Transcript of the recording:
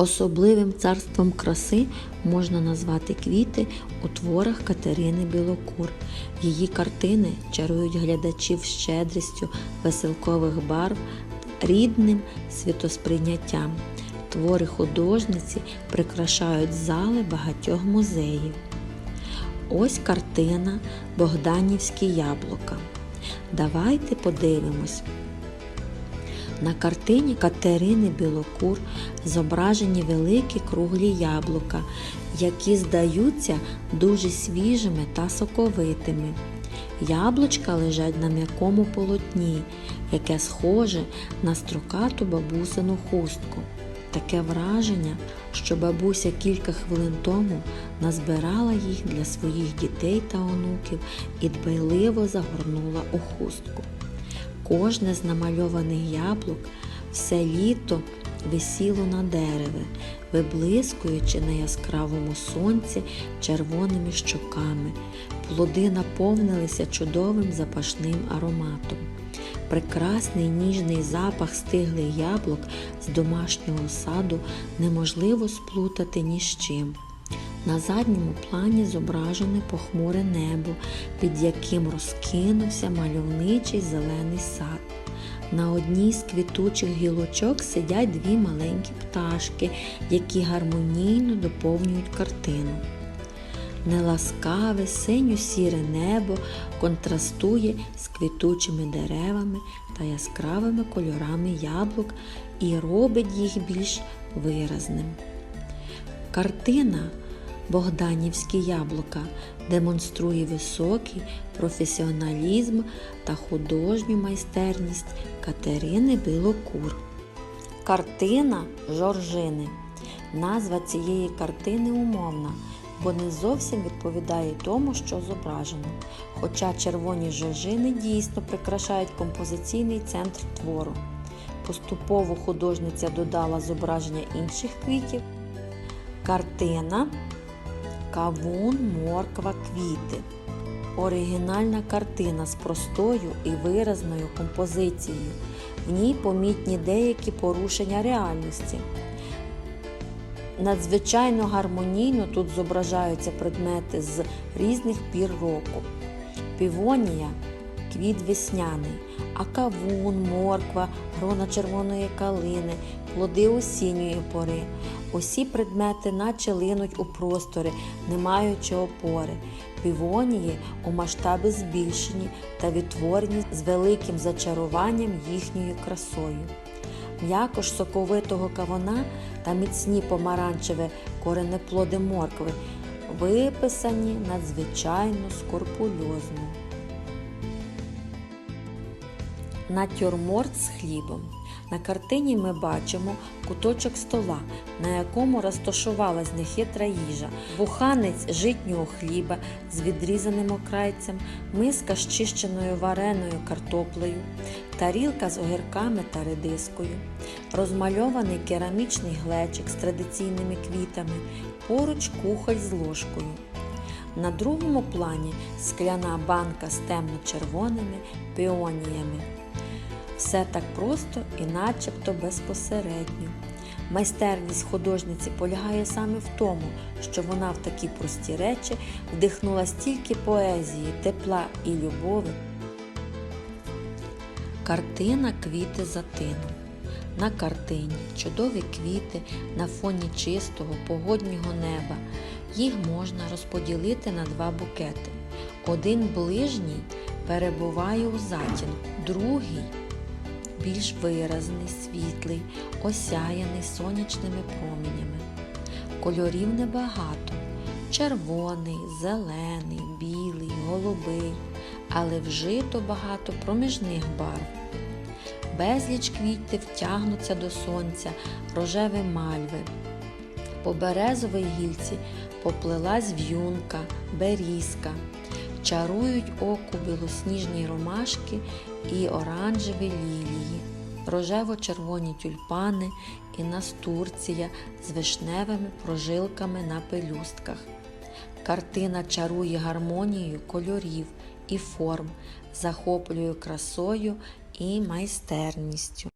Особливим царством краси можна назвати квіти у творах Катерини Білокур. Її картини чарують глядачів щедрістю веселкових барв, рідним світосприйняттям. Твори художниці прикрашають зали багатьох музеїв. Ось картина Богданівські яблука. Давайте подивимось. На картині Катерини Білокур зображені великі круглі яблука, які здаються дуже свіжими та соковитими. Яблучка лежать на м'якому полотні, яке схоже на строкату бабусину хустку. Таке враження, що бабуся кілька хвилин тому назбирала їх для своїх дітей та онуків і дбайливо загорнула у хустку. Кожне з намальованих яблук все літо висіло на дереві, виблискуючи на яскравому сонці червоними щоками. Плоди наповнилися чудовим запашним ароматом. Прекрасний ніжний запах стиглих яблук з домашнього саду неможливо сплутати ні з чим. На задньому плані зображене похмуре небо, під яким розкинувся мальовничий зелений сад. На одній з квітучих гілочок сидять дві маленькі пташки, які гармонійно доповнюють картину. Неласкаве синьо-сіре небо контрастує з квітучими деревами та яскравими кольорами яблук і робить їх більш виразним. Картина Богданівські яблука демонструє високий професіоналізм та художню майстерність Катерини Білокур. Картина Жоржини. Назва цієї картини умовна, бо не зовсім відповідає тому, що зображено. Хоча червоні жоржини дійсно прикрашають композиційний центр твору. Поступово художниця додала зображення інших квітів. Картина Кавун, морква, квіти. Оригінальна картина з простою і виразною композицією. В ній помітні деякі порушення реальності. Надзвичайно гармонійно тут зображаються предмети з різних пір року. Півонія квіт весняний, а кавун, морква, грона червоної калини, плоди осінньої пори. Усі предмети наче линуть у простори, не маючи опори. Півонії у масштабі збільшені та відтворені з великим зачаруванням їхньою красою. М'якош соковитого кавуна та міцні помаранчеві коренеплоди моркви виписані надзвичайно скорпульозно. Натюрморт з хлібом. На картині ми бачимо куточок стола, на якому розташувалась нехитра їжа, буханець житнього хліба з відрізаним окрайцем, миска з чищеною вареною картоплею, тарілка з огірками та редискою, розмальований керамічний глечик з традиційними квітами, поруч кухоль з ложкою. На другому плані скляна банка з темно-червоними піоніями. Все так просто і начебто безпосередньо. Майстерність художниці полягає саме в тому, що вона в такі прості речі вдихнула стільки поезії, тепла і любові. Картина Квіти за тином. На картині чудові квіти на фоні чистого погоднього неба. Їх можна розподілити на два букети. Один ближній перебуває у затінку, другий більш виразний, світлий, осяяний сонячними промінями. Кольорів небагато червоний, зелений, білий, голубий, але вжито багато проміжних барв. Безліч квітів тягнуться до сонця, рожеві мальви. По березовій гільці поплилась в'юнка, берізка. Чарують оку білосніжні ромашки і оранжеві лілії, рожево-червоні тюльпани і настурція з вишневими прожилками на пелюстках. Картина чарує гармонією кольорів і форм, захоплює красою і майстерністю.